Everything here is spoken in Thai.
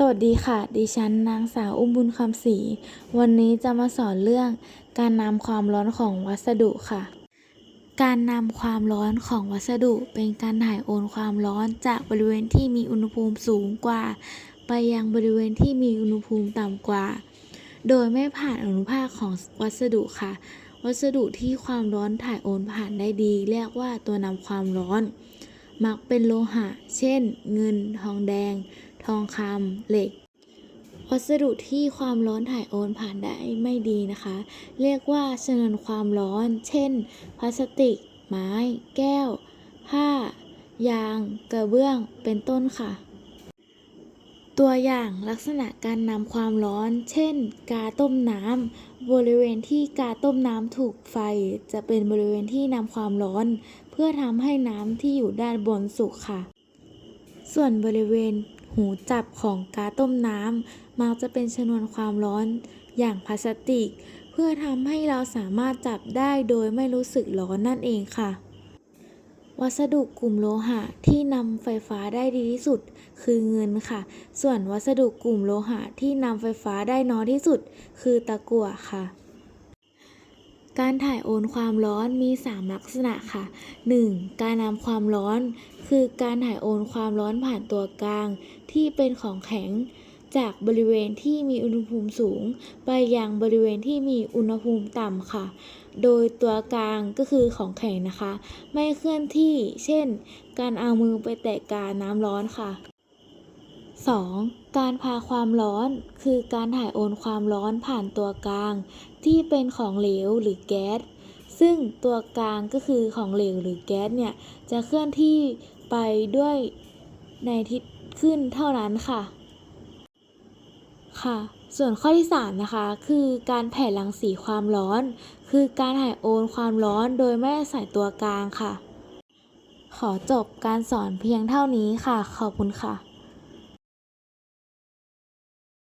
สวัสดีค่ะ ดิฉันนางสาวอุ้มบุญคำศรี วันนี้จะมาสอนเรื่อง การนำความร้อนของวัสดุค่ะ การนำความร้อนของวัสดุเป็นการถ่ายโอนความร้อนจากบริเวณที่มีอุณหภูมิสูงกว่า ไปยังบริเวณที่มีอุณหภูมิต่ำกว่า โดยไม่ผ่านอนุภาคของวัสดุค่ะ วัสดุที่ความร้อนถ่ายโอนผ่านได้ดี เรียกว่าตัวนำความร้อน มักเป็นโลหะ เช่น เงิน ทองแดง ทองคำเหล็ก วัสดุที่ความร้อนถ่ายโอนผ่านได้ไม่ดีนะคะ เรียกว่าชนวนความร้อน เช่น พลาสติก ไม้ แก้ว ผ้า ยาง กระเบื้อง เป็นต้นค่ะตัวอย่างลักษณะการนำความร้อน เช่น กาต้มน้ำบริเวณที่กาต้มน้ำถูกไฟ จะเป็นบริเวณที่นำความร้อน เพื่อทำให้น้ำที่อยู่ด้านบนสุกค่ะ ส่วนบริเวณ หูจับของกาต้มน้ำมักจะเป็นชนวนความร้อนอย่างพลาสติก เพื่อทำให้เราสามารถจับได้โดยไม่รู้สึกร้อนนั่นเองค่ะ วัสดุกลุ่มโลหะที่นำไฟฟ้าได้ดีที่สุด คือเงินค่ะ ส่วนวัสดุกลุ่มโลหะที่นำไฟฟ้าได้น้อยที่สุด คือตะกั่วค่ะการถ่ายโอนความร้อนมี 3 ลักษณะค่ะ 1. การนำความร้อน คือการถ่ายโอนความร้อนผ่านตัวกลาง ที่เป็นของแข็ง จากบริเวณที่มีอุณหภูมิสูง ไปยังบริเวณที่มีอุณหภูมิต่ำค่ะ โดยตัวกลางก็คือของแข็งนะคะ ไม่เคลื่อนที่ เช่น การเอามือไปแตะกาน้ำร้อนค่ะ 2. การพาความร้อนคือการถ่ายโอนความร้อนผ่านตัวกลาง ที่เป็นของเหลวหรือแก๊ส ซึ่งตัวกลางก็คือของเหลวหรือแก๊สเนี่ย จะเคลื่อนที่ไปด้วยในทิศขึ้นเท่านั้นค่ะ ค่ะ ส่วนข้อที่3นะคะ คือการแผ่รังสีความร้อน คือการถ่ายโอนความร้อนโดยไม่อาศัยตัวกลางค่ะ ขอจบการสอนเพียงเท่านี้ค่ะ ขอบคุณค่ะ